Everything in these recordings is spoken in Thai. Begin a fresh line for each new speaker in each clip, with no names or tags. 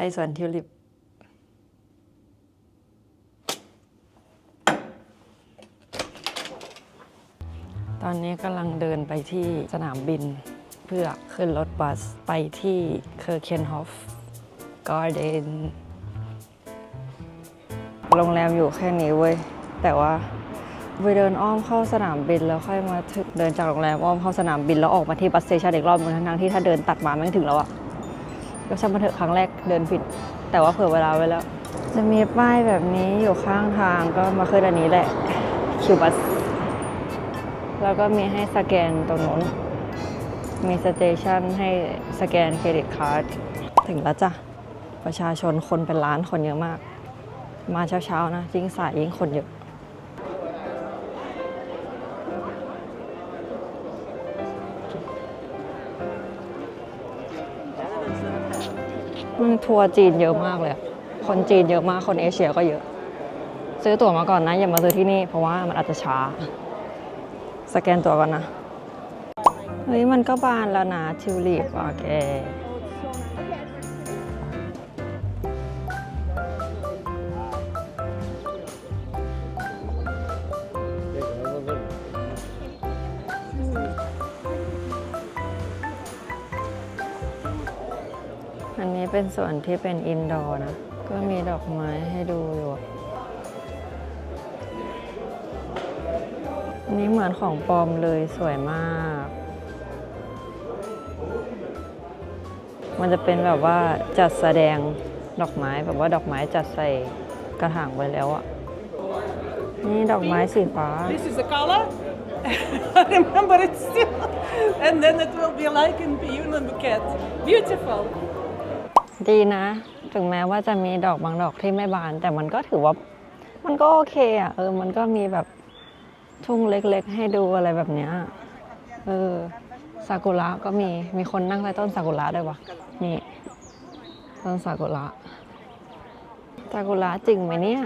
ไปสวนทิวลิป ตอนนี้กำลังเดินไปที่สนามบิน เพื่อขึ้นรถบัสไปที่เคอร์เคนฮอฟการ์เดนโรงแรมอยู่แค่นี้เว้ย แต่ว่าไปเดินอ้อมเข้าสนามบินแล้วค่อยมาถึงเดินจากโรงแรมอ้อมเข้าสนามบินแล้วออกมาที่บัสเตชันอีกรอบนึงทั้งที่ถ้าเดินตัดมาไม่ถึงแล้วอะ ก็ช่างมันเถอะครั้งแรกเดินผิด แต่ว่าเผื่อเวลาไว้แล้ว จะมีป้ายแบบนี้อยู่ข้างทางก็มาขึ้นอันนี้แหละคิวบัสแล้วก็มีให้สแกนตรงนู้น มีสเตชันให้สแกนเครดิตการ์ดถึงแล้วจ้ะ ประชาชนคนเป็นล้านคนเยอะมาก มาเช้าๆนะยิ่งสายยิ่งคนเยอะ ทัวร์จีนเยอะมากเลย คนจีนเยอะมาก คนเอเชียก็เยอะ ซื้อตั๋วมาก่อนนะ อย่ามาซื้อที่นี่ เพราะว่ามันอาจจะช้า สแกนตั๋วก่อนนะ เฮ้ย มันก็บานแล้วนะทิวลิปอะแนี้เป็นส่วนที่เป็นอินดอร์นะ ก็มีดอกไม้ให้ดูอยู่อันนี้เหมือนของปลอมเลยสวยมาก มันจะเป็นแบบว่าจัดแสดงดอกไม้แบบว่าดอกไม้จัดใส่กระถางไว้แล้วอะนี่ดอกไม้สีฟ้า
This is the color. I remember it still. And then it will be like in Piyun and Bouquet. Beautiful.
ดีนะ ถึงแม้ว่าจะมีดอกบางดอกที่ไม่บาน แต่มันก็ถือว่า มันก็โอเคอะเออ มันก็มีแบบทุ่งเล็กๆ ให้ดูอะไรแบบเนี้ยเออซากุระก็มีมีคนนั่งใต้ต้นซากุระด้วยวะนี่ต้นซากุระซากุระจริงไหมเนี่ย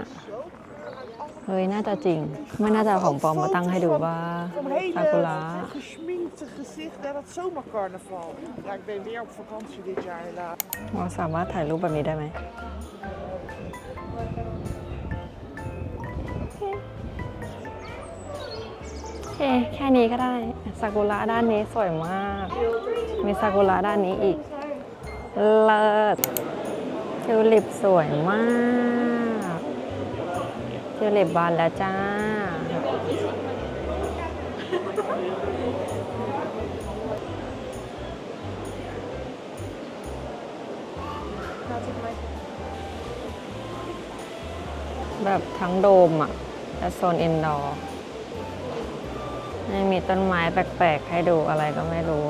เฮ้ย น่าจะจริง ไม่น่าจะเอาของปลอมมาตั้งให้ดูว่า
Zo'n
ซากุระ
hele gesminkte gezicht naar het zomercarnaval. Ja, ik ben weer op vakantie dit jaar helaas.
เราสามารถถ่ายรูปแบบนี้ได้ไหม โอเค แค่นี้ก็ได้ซากุระด้านนี้สวยมาก มีซากุระด้านนี้อีก เลิศทิวลิปสวยมาก ทิวลิปบานแล้วจ้า แบบทั้งโดมอะและโซนอินดอร์ไม่มีต้นไม้แปลกๆ ให้ดูอะไรก็ไม่รู้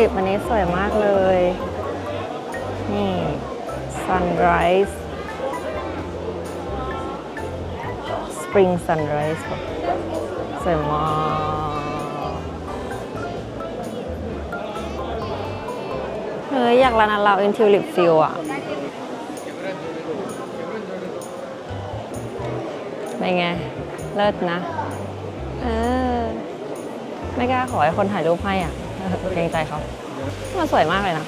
ลิปอันนี้สวยมากเลย นี่ sunrise spring sunrise ครับสวยมากเฮ้ยอยากร้านเราอินทิวลิปฟิลอะเป็นไง เลิศนะ เออ ไม่กล้าขอให้คนถ่ายรูปให้อะ เกรงใจเขามันสวยมากเลยนะ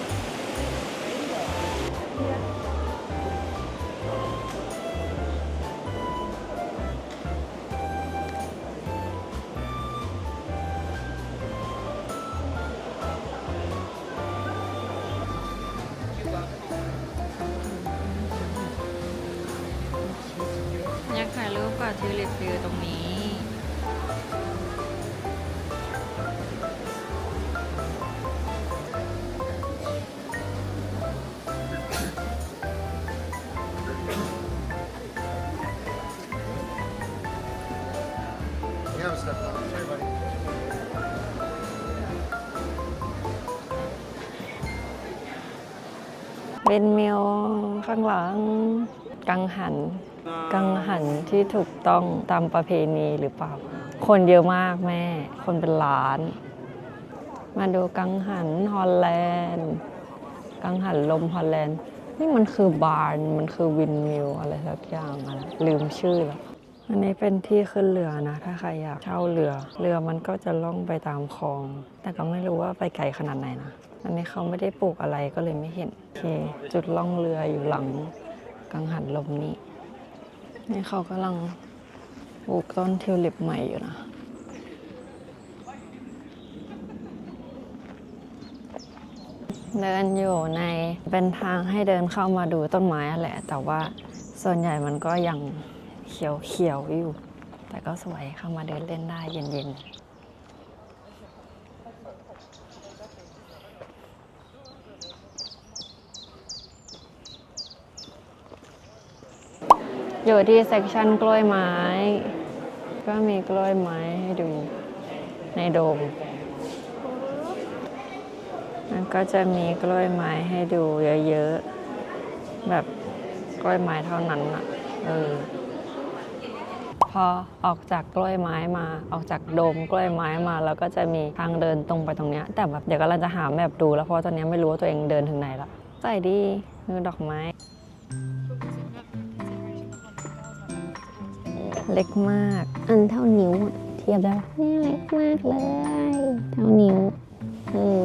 อยากถ่ายรูปกับทิวลิปวิวตรงนี้ เป็นมิวข้างหลัง กังหัน กังหันที่ถูกต้องตามประเพณีหรือเปล่า คนเยอะมากแม่ คนเป็นล้าน มาดูกังหันฮอลแลนด์ กังหันลมฮอลแลนด์ นี่มันคือบาร์นมันคือวินมิลอะไรสักอย่างอะไรลืมชื่อแล้ว อันนี้เป็นที่ขึ้นเรือนะ ถ้าใครอยากเช่าเรือ เรือมันก็จะล่องไปตามคลอง แต่ก็ไม่รู้ว่าไปไกลขนาดไหนนะ อันนี้เขาไม่ได้ปลูกอะไรก็เลยไม่เห็นโอเคจุดล่องเรืออยู่หลังกังหันลมนี้ นี่เขากำลังปลูกต้นทิวลิปใหม่อยู่นะเดินอยู่ในเป็นทางให้เดินเข้ามาดูต้นไม้อะแหละ แต่ว่าส่วนใหญ่มันก็ยัง เขียวเขียวๆอยู่ แต่ก็สวยเข้ามาเดินเล่นได้เย็นๆอยู่ที่เซกชันกล้วยไม้ ก็มีกล้วยไม้ให้ดูในโดมมันก็จะมีกล้วยไม้ให้ดูเยอะๆ แบบกล้วยไม้เท่านั้นอะเออ พอออกจากกล้วยไม้มา ออกจากโดมกล้วยไม้มา แล้วก็จะมีทางเดินตรงไปตรงเนี้ยแต่แบบเดี๋ยวกำลังจะหาแบบดูแล้วเพราะตอนนี้ไม่รู้ว่าตัวเองเดินถึงไหนละใส่ดีดูดอกไม้ เล็กมาก อันเท่านิ้วอะเทียบได้เนี่ยเล็กมากเลย เท่านิ้วเออ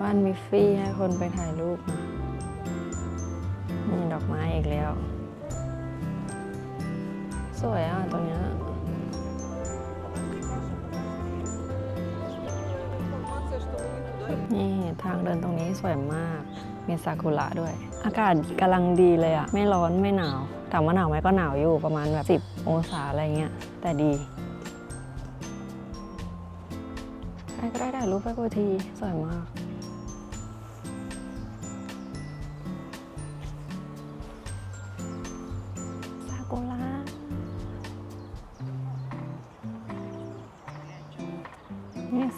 บ้านมิฟฟี่ให้คนไปถ่ายรูปนะมีดอกไม้อีกแล้ว สวยอะตรงเนี้ยนี่ทางเดินตรงนี้สวยมาก มีซากุระด้วย อากาศกำลังดีเลยอะไม่ร้อนไม่หนาวถามว่าหนาวไหมก็หนาวอยู่ประมาณแบบ 10 องศาอะไรเงี้ย แต่ดีใครก็ได้ถ่ายรูปให้กูที สวยมาก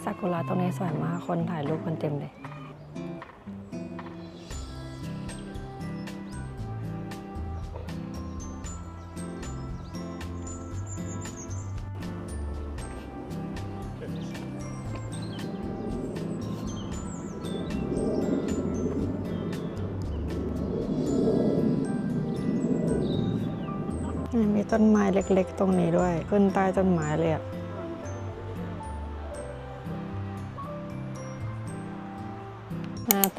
ซากุระตรงนี้สวยมาก คนถ่ายรูปกันเต็มเลย มีต้นไม้เล็กๆ ตรงนี้ด้วย ขึ้นใต้ต้นไม้เลยอะ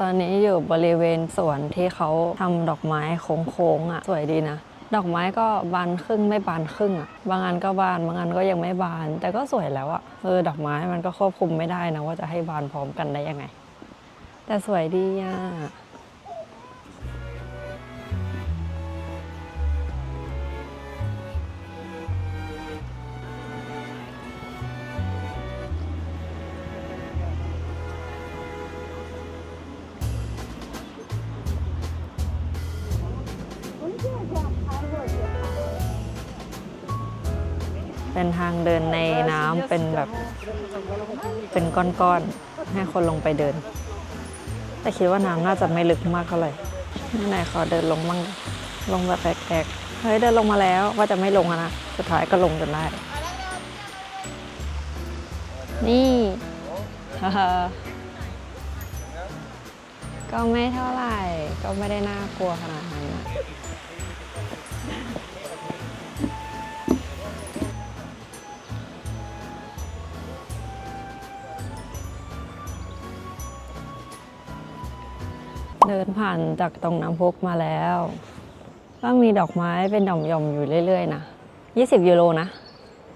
ตอนนี้อยู่บริเวณสวนที่เขาทำดอกไม้โค้งๆอะ สวยดีนะ ดอกไม้ก็บานครึ่งไม่บานครึ่งอะ บางอันก็บานบางอันก็ยังไม่บาน แต่ก็สวยแล้วอะเออดอกไม้มันก็ควบคุมไม่ได้นะว่าจะให้บานพร้อมกันได้ยังไง แต่สวยดีอะ เป็นทางเดินในน้ำเป็นแบบเป็นก้อนๆ ให้คนลงไปเดิน แต่คิดว่าน้ำน่าจะไม่ลึกมากเท่าไหร่ไหนขอเดินลงบ้างลงแบบแปลกๆ เฮ้ยเดินลงมาแล้วว่าจะไม่ลงอะนะ สุดท้ายก็ลงจนได้ นี่ก็ไม่เท่าไหร่ ก็ไม่ได้น่ากลัวขนาดนั้น เดินผ่านจากตรงน้ำพุมาแล้ว ก็มีดอกไม้เป็นหย่อมๆอยู่เรื่อยๆนะ20 ยูโรนะ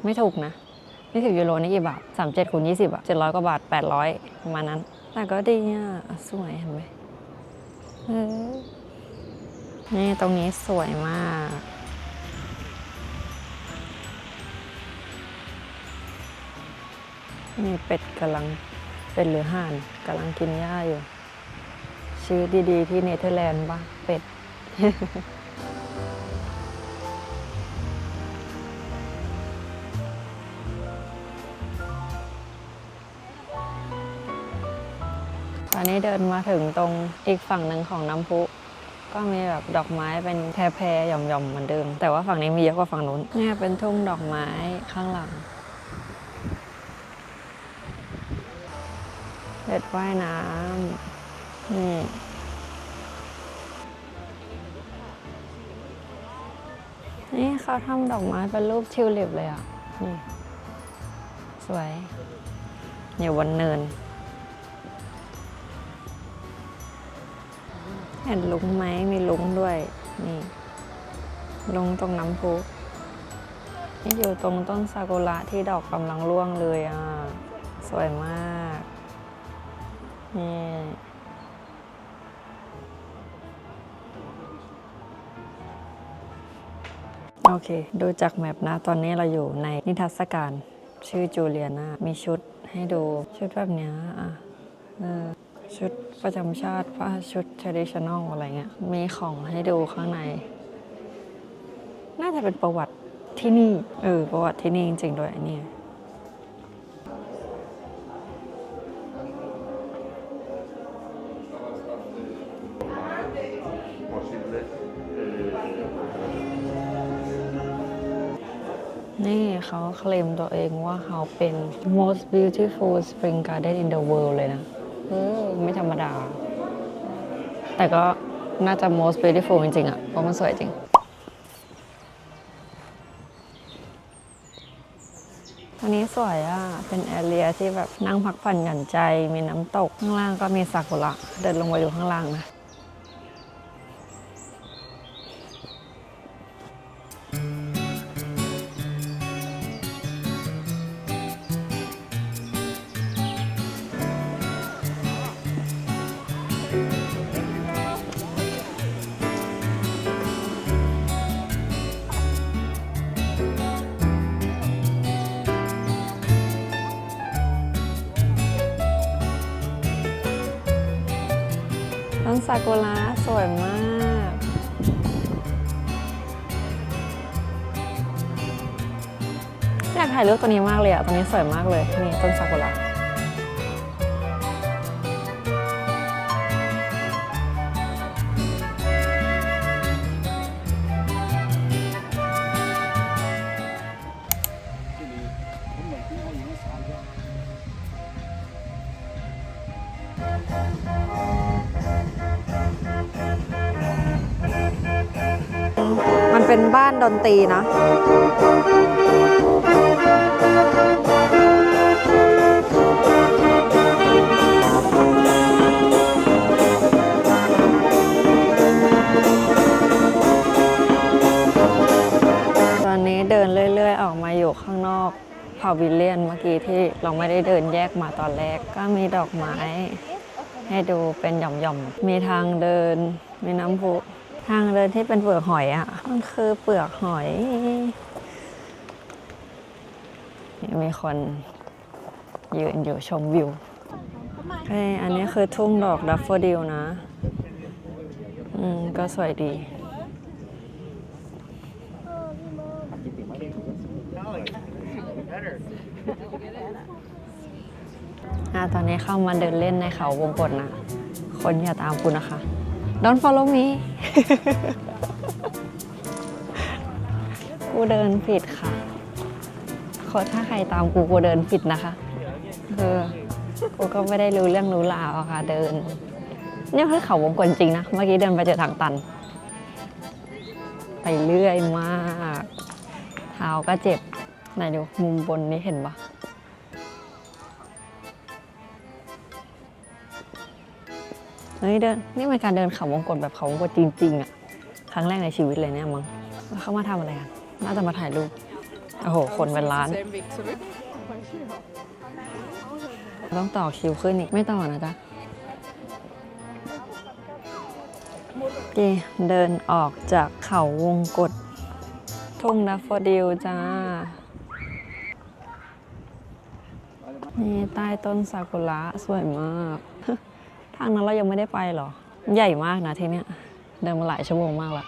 ไม่ถูกนะ 20 ยูโรนี่กี่บาท37คูณ20อะ700 กว่าบาท 800 ประมาณนั้น แต่ก็ดีอะสวยเห็นไหมเออนี่ตรงนี้สวยมาก มีเป็ดกำลังเป็ดหรือห่านกำลังกินหญ้าอยู่ ชีวิตดีๆ ที่เนเธอร์แลนด์ปะเป็ด ตอนนี้เดินมาถึงตรงอีกฝั่งหนึ่งของน้ำพุ ก็มีแบบดอกไม้เป็นแพรๆหย่อมๆเหมือนเดิม แต่ว่าฝั่งนี้มีเยอะกว่าฝั่งนู้นเนี่ยเป็นทุ่งดอกไม้ข้างหลังเด็ดว่ายน้ำ นี่นี่เขาทำดอกไม้เป็นรูปทิวลิปเลยอะ นี่ สวยอยู่บนเนิน เห็นลุงไหมมีลุงด้วย นี่ ลุงตรงน้ำพุนี่อยู่ตรงต้นซากุระที่ดอกกำลังร่วงเลยอะ สวยมาก นี่ โอเค ดูจากแมปนะ ตอนนี้เราอยู่ในนิทรรศการชื่อจูเลียนามีชุดให้ดูชุดแบบเนี้ยอะออชุดประจำชาติผ้าชุด traditional อะไรเงี้ย มีของให้ดูข้างใน น่าจะเป็นประวัติที่นี่ เออ ประวัติที่นี่จริงๆด้วยเนี่ย นี่เขาเคลมตัวเองว่าเขาเป็น most beautiful spring garden in the world เลยนะไม่ธรรมดา แต่ก็น่าจะ most beautiful จริงๆอะเพราะมันสวยจริง อันนี้สวยอะเป็นแอเรียที่แบบนั่งพักผ่อนหย่อนใจ มีน้ำตก ข้างล่างก็มีซากุระ เดินลงไปดูข้างล่างนะ ซากุระสวยมาก อยากถ่ายรูปตัวนี้มากเลยอะตัวนี้สวยมากเลย นี่ต้นซากุระ บ้านดนตรีนะตอนนี้เดินเรื่อย ๆ ออกมาอยู่ข้างนอกพาวิเลียนเมื่อกี้ที่เราไม่ได้เดินแยกมาตอนแรกก็มีดอกไม้ ให้ดูเป็นหย่อมๆ มีทางเดิน มีน้ำพุ ทางเดินที่เป็นเปลือกหอยอะ มันคือเปลือกหอย มีคนยืนอยู่ชมวิวเฮ้อันนี้คือทุ่งดอกดัฟเฟดิลนะ อืม ก็สวยดีอะตอนนี้เข้ามาเดินเล่นในเขาวงกฏนะ คนอย่าตามกูนะคะ Don't follow me กูเดินผิดค่ะ ขอถ้าใครตามกูกูเดินผิดนะคะ เออ กูก็ไม่ได้รู้เรื่องรู้ราวอะค่ะ เดิน เนี่ยคือเขาวงกลจริงนะ เมื่อกี้เดินไปเจอทางตัน ไปเรื่อยมาก เท้าก็เจ็บ ไหนดูมุมบนนี้เห็นปะ เฮ้ยเดินนี่เป็นการเดินเขาวงกลแบบเขาวงกลจริงๆอะครั้งแรกในชีวิตเลยเนี่ยมั้งแล้วเขามาทำอะไรกันน่าจะมาถ่ายรูปโอ้โหคนเป็นล้าน ต้องต่อคิวขึ้นอีกไม่ต่อนะจ๊ะเเดินออกจากเขาวงกฏทุ่งดัฟโฟดิลจ้า นี่ใต้ต้นซากุระสวยมาก ทางนั้นเรายังไม่ได้ไปหรอ ใหญ่มากนะที่เนี้ยเดินมาหลายชั่วโมงมากละ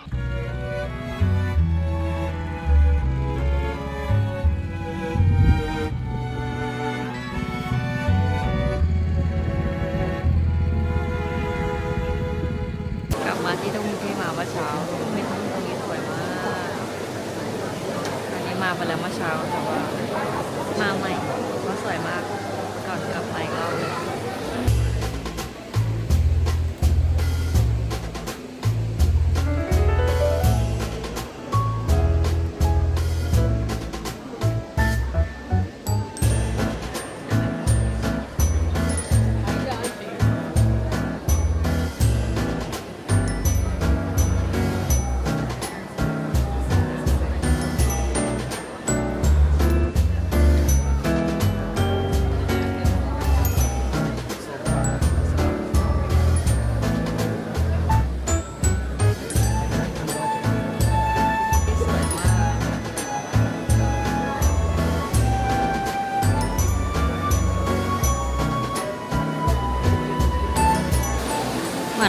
กลับมาที่ทุ่งที่มาเมื่อเช้าไม่ทุ่งตรงนี้สวยมากอันนี้มาไปแล้วเมื่อเช้าแต่ว่ามาใหม่ก็สวยมากก่อนกลับไปอีก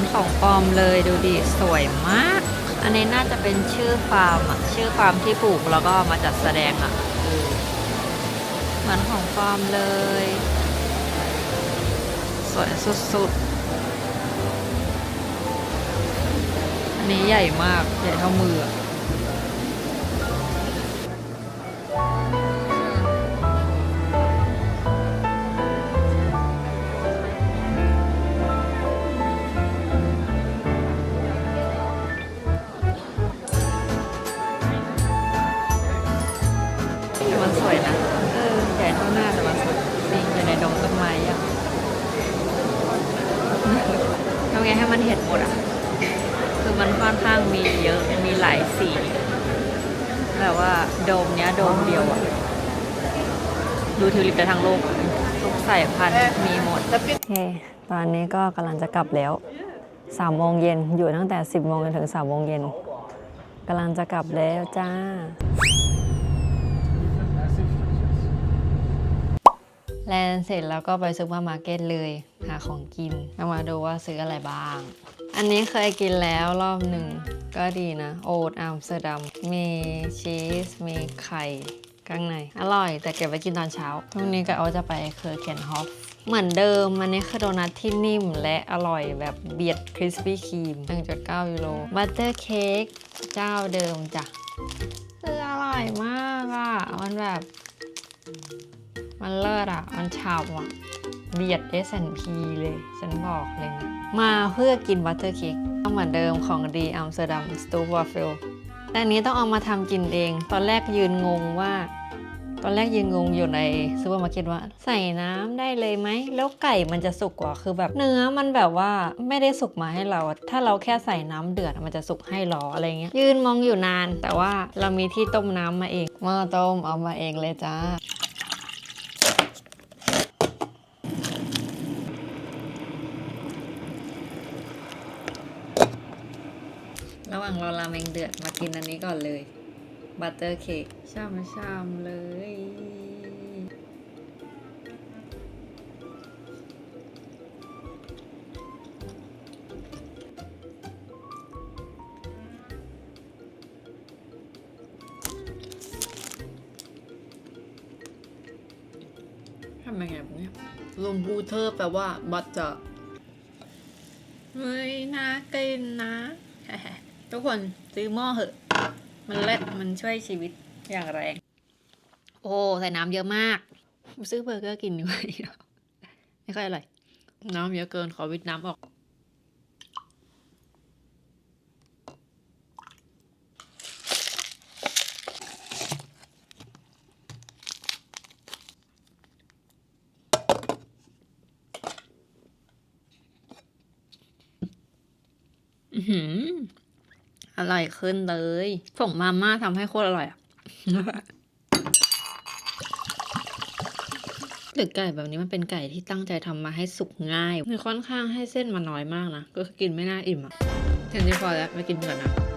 อนของปลอมเลยดูดิสวยมาก อันนี้น่าจะเป็นชื่อฟาร์มอะชื่อฟาร์มที่ปลูกแล้วก็มาจัดแสดงอะเออเหมือนของปลอมเลย สวยสุดๆ อันนี้ใหญ่มากใหญ่เท่ามือ ก็กำลังจะกลับแล้วสามโมงเย็นอยู่ตั้งแต่10โมงจนถึง3โมงเย็นกำลังจะกลับแล้วจ้า แลนเสร็จแล้วก็ไปซูเปอร์มาร์เก็ตเลย หาของกินเอามาดูว่าซื้ออะไรบ้าง อันนี้เคยกินแล้วรอบหนึ่ง ก็ดีนะ โอ๊ตอัมสเตอร์ดัมมีชีส มีไข่ข้างใน อร่อยแต่เก็บไว้กินตอนเช้าพรุ่งนี้ก็เอาจะไปเคอร์เคนฮอฟ เหมือนเดิม อันนี้คือโดนัทที่นิ่มและอร่อยแบบเบียดคริสปี้ครีม 1.9 ยูโร บัตเตอร์เค้กเจ้าเดิมจ้ะ คืออร่อยมากอะ มันแบบ มันเลิศอะ มันฉ่ำอะ เบียด S&P เลย ฉันบอกเลยนะ มาเพื่อกินบัตเตอร์เค้กก็เหมือนเดิมของดีอัมสเตอร์ดัมสตูวาเฟลแต่อันนี้ต้องเอามาทำกินเอง ตอนแรกยืนงงว่า ตอนแรกยืนงงอยู่ในซูเปอร์มาร์เก็ตว่า ใส่น้ำได้เลยไหม แล้วไก่มันจะสุกกว่าคือแบบเนื้อมันแบบว่าไม่ได้สุกมาให้เรา ถ้าเราแค่ใส่น้ำเดือดมันจะสุกให้หรออะไรเงี้ยยืนมองอยู่นาน แต่ว่าเรามีที่ต้มน้ำมาเองหม้อต้มเอามาเองเลยจ้าระหว่างรอราเมงเดือดมากินอันนี้ก่อนเลย บัตเตอร์เค้กช่ำช่ำๆเลย ทำยังไงแบบนี้ลงบูเทอร์แปลว่า บัตจะเฮ้ยน่ากินนะ ทุกคนซื้อหม้อเหอะ มันเล็ดมันช่วยชีวิตอย่างแรง โอ้ใส่น้ำเยอะมาก ซื้อเบอร์เกอร์กินดีกวยไม่ค่อยอร่อย น้ำเยอะเกินขอวิดน้ำออก อือหือ อร่อยขึ้นเลยผงมาม่าทำให้โคตรอร่อยอะหรือไก่แบบนี้มันเป็นไก่ที่ตั้งใจทำมาให้สุกง่ายคือค่อนข้างให้เส้นมาน้อยมากนะ ก็กินไม่น่าอิ่มอะแค่นี้พอแล้วไปกินก่อนนะ